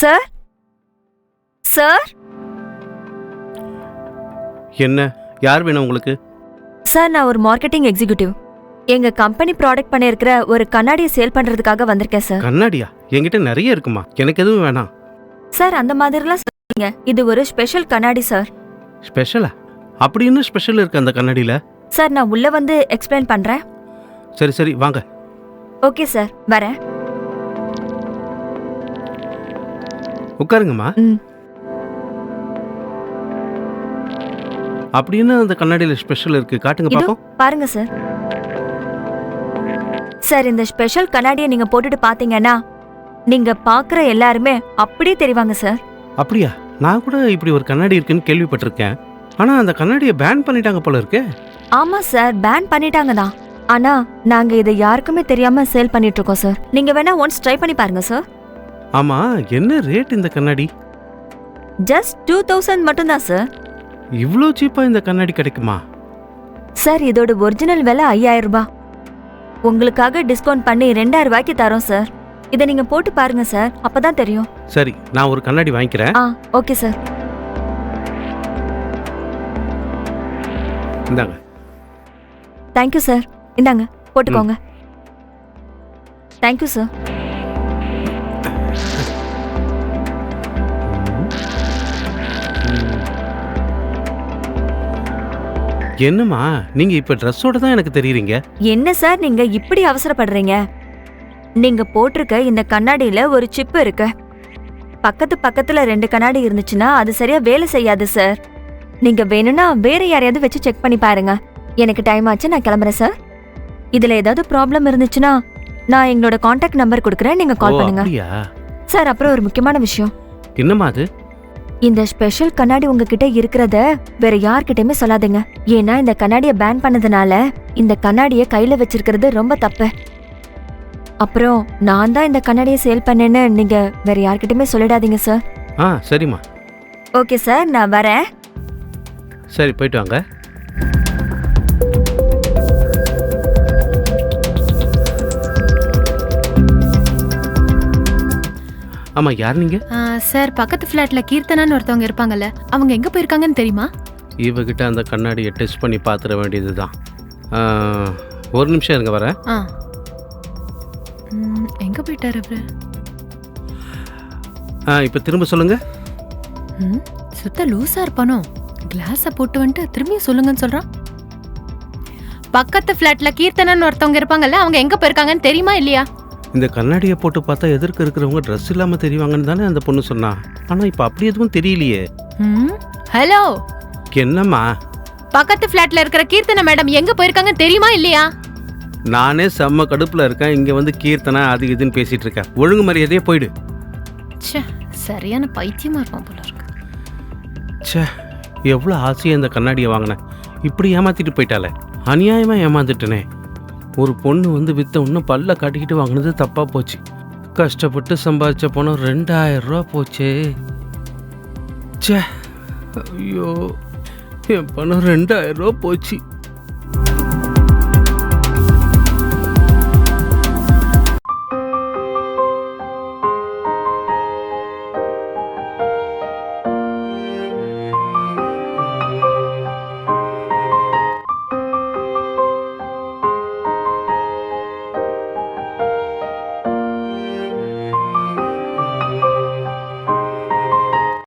Sir? Sir? என்ன? யார் வேணும் உங்களுக்கு? சார் நான் ஒரு மார்க்கெட்டிங் எக்ஸிக்யூட்டிவ். எங்க கம்பெனி ப்ராடக்ட் பண்ணியிருக்கிற ஒரு கண்ணாடியை சேல் பண்றதுக்காக வந்திருக்கேன் சார். கண்ணாடியா? என்கிட்ட நிறைய இருக்குமா? எனக்கு எதுவும் வேணாம். சார் அந்த மாதிரிலாம் சொல்லுங்க இது ஒரு ஸ்பெஷல் கண்ணாடி சார். ஸ்பெஷலா? அப்படி என்ன ஸ்பெஷல் இருக்கு அந்த கண்ணாடியில? சார் நான் உள்ள வந்து எக்ஸ்பிளைன் பண்றேன். சரி சரி வாங்க. Okay sir. வரேன். உட்காருங்கம்மா. ம். அப்படி என்ன அந்த கண்ணாடியில ஸ்பெஷல் இருக்கு. காட்டுங்க இதோ பாப்போம். பாருங்க சார் சார் இந்த ஸ்பெஷல் கண்ணாடியை நீங்க போட்டுட்டு பாத்தீங்கன்னா நீங்க பாக்குற எல்லாருமே அப்படியே தெரிவாங்க சார் அப்படியா? நான் கூட இப்படி ஒரு கண்ணாடி இருக்குன்னு கேள்விப்பட்டிருக்கேன். ஆனா அந்த கண்ணாடியை பேன் பண்ணிட்டாங்க போல இருக்கே. ஆமா சார் பேன் பண்ணிட்டாங்க தான். ஆனா நாங்க இதை யாருக்குமே தெரியாம சேல் பண்ணிட்டு இருக்கோம் சார் நீங்க வேணா ஒன்ஸ் ட்ரை பண்ணி பாருங்க சார் ஆமா என்ன ரேட் இந்த கண்ணாடி? ஜஸ்ட் டூ தௌசண்ட் மட்டும்தான் சார் இவ்வளோ சீப்பா இந்த கண்ணாடி கிடைக்குமா? சார் இதோட ஒரிஜினல் விலை ஐயாயிரம் ரூபாய். உங்களுக்காக டிஸ்கவுண்ட் பண்ணி ரெண்டாயிரம் ரூபாய்க்கு தரோம் சார் இதை நீங்க போட்டு பாருங்க சார் அப்பதான் தெரியும். சரி நான் ஒரு கண்ணாடி வாங்கிக்கிறேன். ஆ ஓகே சார் இந்தாங்க. தேங்க்யூ சார் இந்தாங்க போட்டுக்கோங்க. தேங்க்யூ சார் என்னம்மா நீங்க இப்ப ட்ரெஸ்ஸோட தான் எனக்கு தெரியுறீங்க? என்ன சார் நீங்க இப்படி அவசரப்படுறீங்க? நீங்க போட்டிருக்க இந்த கண்ணாடியில ஒரு சிப் இருக்கு. பக்கத்து பக்கத்துல ரெண்டு கண்ணாடி இருந்துச்சுன்னா அது சரியா வேலை செய்யாது சார். நீங்க வேணும்னா வேற யாரையாவது வச்சு செக் பண்ணி பாருங்க. எனக்கு டைம் ஆச்சு நான் கிளம்புறேன் சார். இதுல ஏதாவது ப்ராப்ளம் இருந்துச்சுன்னா நான் எங்களோட காண்டாக்ட் நம்பர் கொடுக்குறேன் நீங்க கால் பண்ணுங்க. சார் அப்புறம் ஒரு முக்கியமான விஷயம். என்னம்மா அது? இந்த ஸ்பெஷல் கண்ணாடி உங்ககிட்ட இருக்கிறத வேற யார்கிட்டயுமே சொல்லாதீங்க. ஏன்னா இந்த கண்ணாடியை பேன் பண்ணதுனால இந்த கண்ணாடியை கையில வச்சிருக்கிறது ரொம்ப தப்பு. அப்புறம் நான் தான் இந்த கண்ணாடியை சேல் பண்ணேன்னு நீங்க வேற யார்கிட்டயுமே சொல்லிடாதீங்க சார் ஆ சரிம்மா. ஓகே சார் நான் வரேன். சரி போயிட்டு வாங்க. ஆமா யார் நீங்க? சார் பக்கத்து ஃப்ளாட்ல கீர்த்தனான்னு ஒருத்தவங்க இருப்பாங்கல்ல அவங்க எங்க போயிருக்காங்கன்னு தெரியுமா? இவகிட்ட அந்த கண்ணாடியை டெஸ்ட் பண்ணி பார்த்துட வேண்டியதுதான். ஒரு நிமிஷம் இருங்க வரேன். ஆ. எங்க போயிட்டாரு அவரு ஆ இப்போ திரும்ப சொல்லுங்க. ம், சுத்த லூசா இருப்பானோ? கிளாஸ போட்டு வந்துட்டு திரும்பியும் சொல்லுங்கன்னு சொல்றான். பக்கத்து ஃப்ளாட்ல கீர்த்தனான்னு ஒருத்தவங்க இருப்பாங்கல்ல அவங்க எங்க போயிருக்காங்கன்னு தெரியுமா இல்லையா? இந்த கண்ணாடியை போட்டு பார்த்தா எதிர்க்க இருக்கிறவங்க ட்ரெஸ் இல்லாமல் தெரிவாங்கன்னு தானே அந்த பொண்ணு சொன்னா. ஆனால் இப்போ அப்படி எதுவும் தெரியலையே. ஹலோ? என்னம்மா? பக்கத்து ஃப்ளாட்ல இருக்கிற கீர்த்தனா மேடம் எங்க போயிருக்காங்கன்னு தெரியுமா இல்லையா? நானே செம்ம கடுப்பில் இருக்கேன். இங்கே வந்து கீர்த்தனை அது இதுன்னு பேசிட்டு இருக்கேன். ஒழுங்கு மரியாதையே போயிடு. ச்சே சரியான பைத்தியமா இருப்பான் போல இருக்கு. ச்சே எவ்வளோ ஆசையாக இந்த கண்ணாடியை வாங்கினேன். இப்படி ஏமாத்திட்டு போயிட்டாலே அநியாயமாக ஏமாந்துட்டனே. ஒரு பொண்ணு வந்து வித்த ஒன்று பல்ல காட்டிக்கிட்டு வாங்கினது தப்பாக போச்சு. கஷ்டப்பட்டு சம்பாதிச்ச பணம் ரெண்டாயிரம் ரூபா போச்சே. ச்சே ஐயோ என் பணம் ரெண்டாயிரம் ரூபா போச்சு.